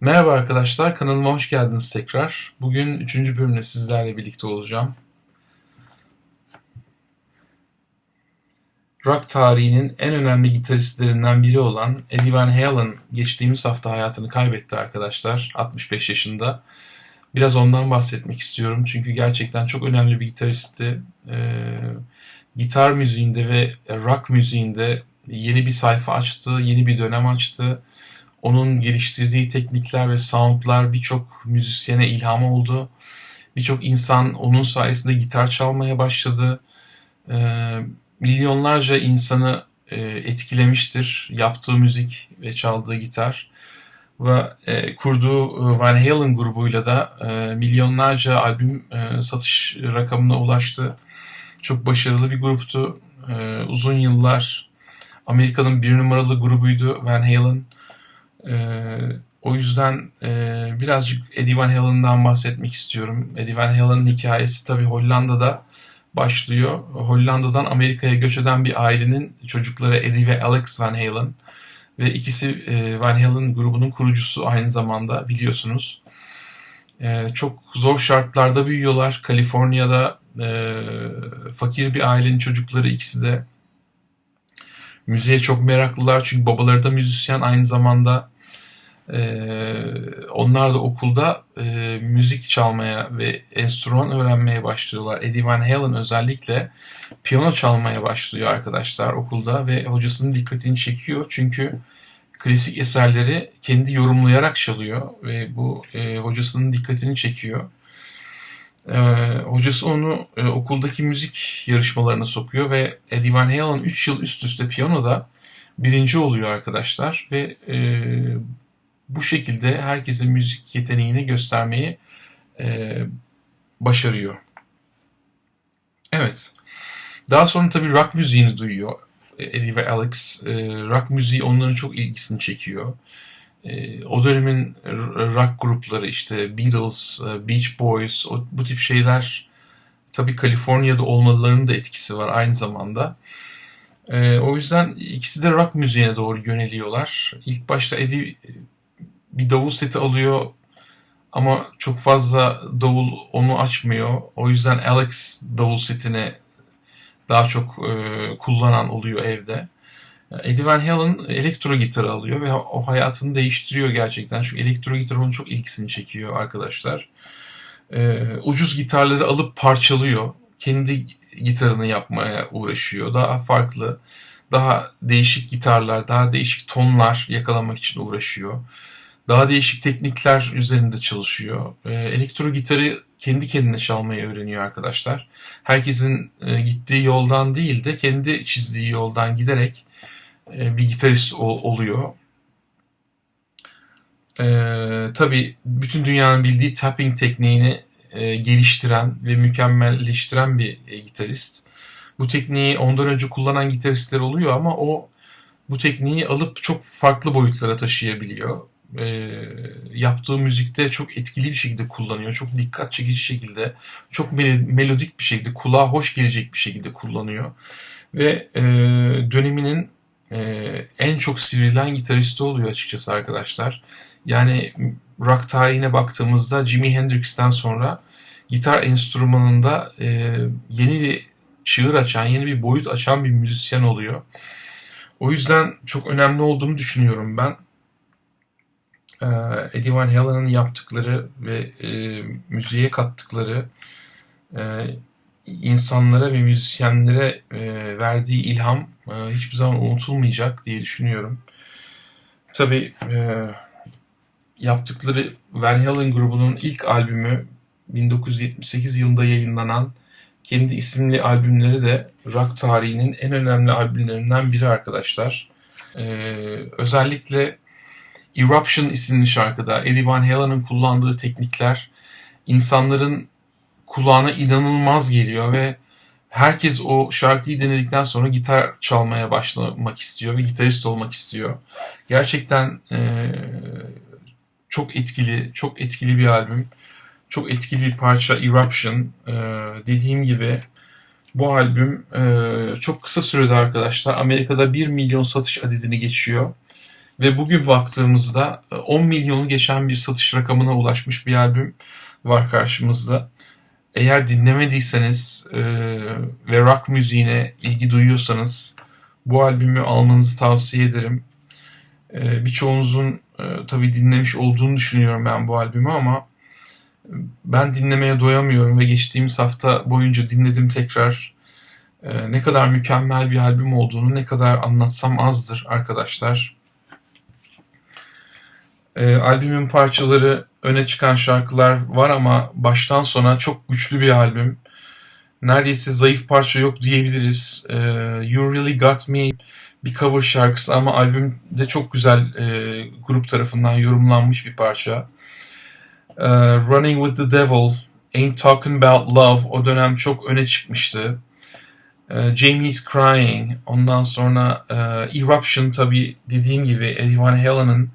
Merhaba arkadaşlar, kanalıma hoş geldiniz tekrar. Bugün üçüncü bölümle sizlerle birlikte olacağım. Rock tarihinin en önemli gitaristlerinden biri olan Eddie Van Halen geçtiğimiz hafta hayatını kaybetti arkadaşlar, 65 yaşında. Biraz ondan bahsetmek istiyorum çünkü gerçekten çok önemli bir gitaristti. Ee, gitar müziğinde ve rock müziğinde yeni bir sayfa açtı, yeni bir dönem açtı onun geliştirdiği teknikler ve soundlar birçok müzisyene ilham oldu. Birçok insan onun sayesinde gitar çalmaya başladı. Ee, milyonlarca insanı e, etkilemiştir yaptığı müzik ve çaldığı gitar. Ve e, kurduğu e, Van Halen grubuyla da e, milyonlarca albüm e, satış rakamına ulaştı. Çok başarılı bir gruptu. E, uzun yıllar Amerika'nın bir numaralı grubuydu Van Halen. Ee, o yüzden e, birazcık Eddie Van Halen'dan bahsetmek istiyorum. Eddie Van Halen'ın hikayesi tabii Hollanda'da başlıyor. Hollanda'dan Amerika'ya göç eden bir ailenin çocukları Eddie ve Alex Van Halen. Ve ikisi e, Van Halen grubunun kurucusu aynı zamanda biliyorsunuz. E, çok zor şartlarda büyüyorlar. Kaliforniya'da e, fakir bir ailenin çocukları ikisi de. Müziğe çok meraklılar çünkü babaları da müzisyen aynı zamanda ee, onlar da okulda e, müzik çalmaya ve enstrüman öğrenmeye başlıyorlar. Eddie Van Halen özellikle piyano çalmaya başlıyor arkadaşlar okulda ve hocasının dikkatini çekiyor. Çünkü klasik eserleri kendi yorumlayarak çalıyor ve bu e, hocasının dikkatini çekiyor. E, hocası onu e, okuldaki müzik yarışmalarına sokuyor ve Eddie Van Halen 3 yıl üst üste piyanoda birinci oluyor arkadaşlar ve e, bu şekilde herkesin müzik yeteneğini göstermeyi e, başarıyor. Evet. Daha sonra tabii rock müziğini duyuyor Eddie ve Alex. E, rock müziği onların çok ilgisini çekiyor. E, o dönemin rock grupları işte Beatles, e, Beach Boys o, bu tip şeyler tabii Kaliforniya'da olmalarının da etkisi var aynı zamanda. E, o yüzden ikisi de rock müziğine doğru yöneliyorlar. İlk başta Eddie bir davul seti alıyor ama çok fazla davul onu açmıyor. O yüzden Alex davul setini daha çok e, kullanan oluyor evde. Eddie Van Halen elektro gitarı alıyor ve o hayatını değiştiriyor gerçekten. Çünkü elektro gitar onun çok ilgisini çekiyor arkadaşlar. E, ucuz gitarları alıp parçalıyor. Kendi gitarını yapmaya uğraşıyor. Daha farklı, daha değişik gitarlar, daha değişik tonlar yakalamak için uğraşıyor daha değişik teknikler üzerinde çalışıyor. E, elektro gitarı kendi kendine çalmayı öğreniyor arkadaşlar. Herkesin e, gittiği yoldan değil de kendi çizdiği yoldan giderek e, bir gitarist ol, oluyor. E, tabii bütün dünyanın bildiği tapping tekniğini e, geliştiren ve mükemmelleştiren bir gitarist. Bu tekniği ondan önce kullanan gitaristler oluyor ama o bu tekniği alıp çok farklı boyutlara taşıyabiliyor e, yaptığı müzikte çok etkili bir şekilde kullanıyor. Çok dikkat çekici şekilde, çok melodik bir şekilde, kulağa hoş gelecek bir şekilde kullanıyor. Ve e, döneminin e, en çok sivrilen gitaristi oluyor açıkçası arkadaşlar. Yani rock tarihine baktığımızda Jimi Hendrix'ten sonra gitar enstrümanında e, yeni bir çığır açan, yeni bir boyut açan bir müzisyen oluyor. O yüzden çok önemli olduğunu düşünüyorum ben. Ee, Eddie Van Halen'ın yaptıkları ve e, müziğe kattıkları e, insanlara ve müzisyenlere e, verdiği ilham e, hiçbir zaman unutulmayacak diye düşünüyorum. Tabii e, yaptıkları Van Halen grubunun ilk albümü 1978 yılında yayınlanan kendi isimli albümleri de rock tarihinin en önemli albümlerinden biri arkadaşlar. Ee, özellikle Eruption isimli şarkıda Eddie Van Halen'ın kullandığı teknikler insanların kulağına inanılmaz geliyor ve herkes o şarkıyı dinledikten sonra gitar çalmaya başlamak istiyor ve gitarist olmak istiyor. Gerçekten e, çok etkili, çok etkili bir albüm. Çok etkili bir parça Eruption. E, dediğim gibi bu albüm e, çok kısa sürede arkadaşlar Amerika'da 1 milyon satış adedini geçiyor Ve bugün baktığımızda 10 e, milyonu geçen bir satış rakamına ulaşmış bir albüm var karşımızda. Eğer dinlemediyseniz e, ve rock müziğine ilgi duyuyorsanız bu albümü almanızı tavsiye ederim. E, birçoğunuzun e, tabii dinlemiş olduğunu düşünüyorum ben bu albümü ama ben dinlemeye doyamıyorum ve geçtiğimiz hafta boyunca dinledim tekrar. E, ne kadar mükemmel bir albüm olduğunu ne kadar anlatsam azdır arkadaşlar. E, albümün parçaları öne çıkan şarkılar var ama baştan sona çok güçlü bir albüm. Neredeyse zayıf parça yok diyebiliriz. E, you Really Got Me bir cover şarkısı ama albümde çok güzel e, grup tarafından yorumlanmış bir parça. E, Running with the Devil, Ain't Talking About Love o dönem çok öne çıkmıştı. E, Jamie's Crying, ondan sonra e, Eruption tabi dediğim gibi Eddie Van Halen'ın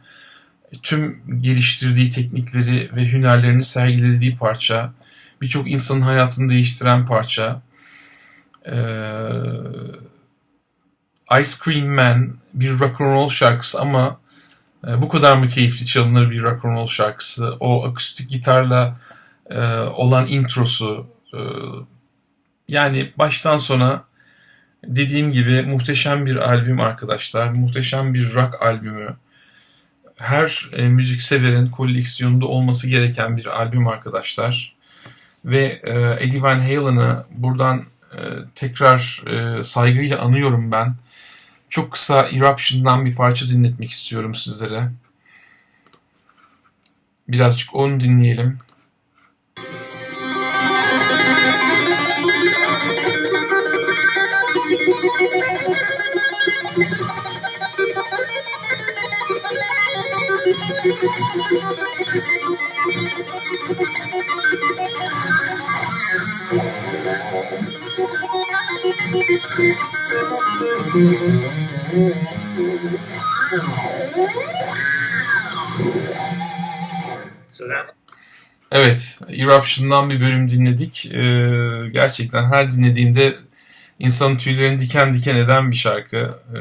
tüm geliştirdiği teknikleri ve hünerlerini sergilediği parça. Birçok insanın hayatını değiştiren parça. Ee, Ice Cream Man bir rock and roll şarkısı ama e, bu kadar mı keyifli çalınır bir rock and roll şarkısı? O akustik gitarla e, olan introsu e, yani baştan sona dediğim gibi muhteşem bir albüm arkadaşlar. Muhteşem bir rock albümü her e, müzik severin koleksiyonunda olması gereken bir albüm arkadaşlar. Ve e, Eddie Van Halen'ı buradan e, tekrar e, saygıyla anıyorum ben. Çok kısa Eruption'dan bir parça dinletmek istiyorum sizlere. Birazcık onu dinleyelim. Evet, Eruption'dan bir bölüm dinledik. Ee, gerçekten her dinlediğimde insanın tüylerini diken diken eden bir şarkı. Ee,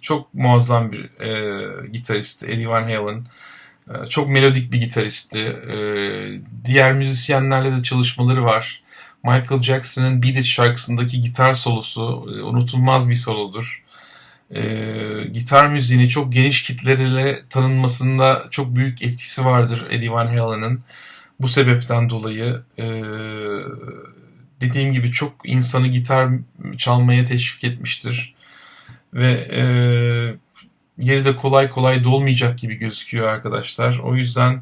çok muazzam bir e, gitarist Eddie Van Halen. Ee, çok melodik bir gitaristi. Ee, diğer müzisyenlerle de çalışmaları var. Michael Jackson'ın Beat It şarkısındaki gitar solosu e, unutulmaz bir solodur. Ee, gitar müziğini çok geniş kitlelere tanınmasında çok büyük etkisi vardır Eddie Van Halen'ın. Bu sebepten dolayı e, dediğim gibi çok insanı gitar çalmaya teşvik etmiştir. Ve e, yeri de kolay kolay dolmayacak gibi gözüküyor arkadaşlar. O yüzden e,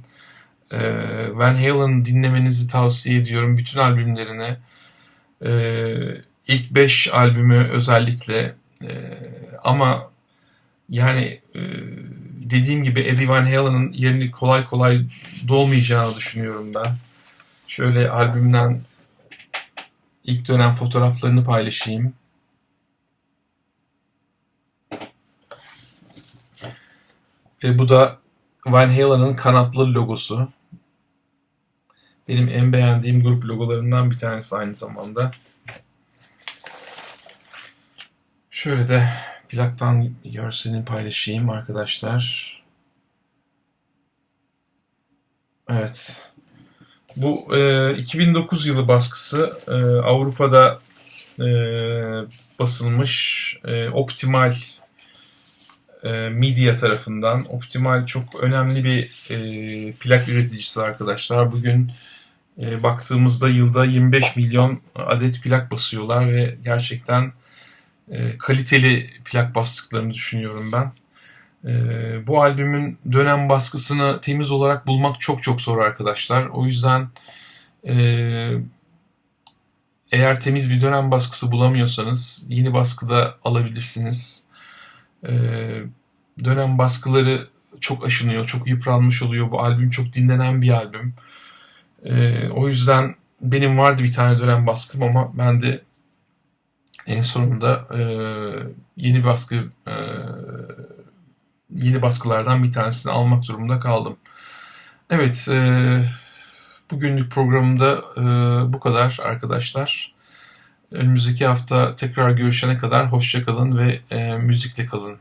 Van Halen dinlemenizi tavsiye ediyorum. Bütün albümlerine. E, ilk 5 albümü özellikle. E, ama yani e, dediğim gibi Eddie Van Halen'ın yerini kolay kolay dolmayacağını düşünüyorum ben. Şöyle albümden ilk dönem fotoğraflarını paylaşayım. Ve bu da Van Halen'ın kanatlı logosu. Benim en beğendiğim grup logolarından bir tanesi aynı zamanda. Şöyle de plaktan görselini paylaşayım arkadaşlar. Evet. Bu e, 2009 yılı baskısı e, Avrupa'da e, basılmış e, Optimal e, Media tarafından. Optimal çok önemli bir e, plak üreticisi arkadaşlar. Bugün e, baktığımızda yılda 25 milyon adet plak basıyorlar ve gerçekten e, kaliteli plak bastıklarını düşünüyorum ben. E, bu albümün dönem baskısını temiz olarak bulmak çok çok zor arkadaşlar. O yüzden e, eğer temiz bir dönem baskısı bulamıyorsanız yeni baskıda alabilirsiniz. E, dönem baskıları çok aşınıyor, çok yıpranmış oluyor. Bu albüm çok dinlenen bir albüm. E, o yüzden benim vardı bir tane dönem baskım ama ben de en sonunda e, yeni baskı e, yeni baskılardan bir tanesini almak durumunda kaldım. Evet, e, bugünlük programımda e, bu kadar arkadaşlar. Önümüzdeki hafta tekrar görüşene kadar hoşçakalın ve e, müzikle kalın.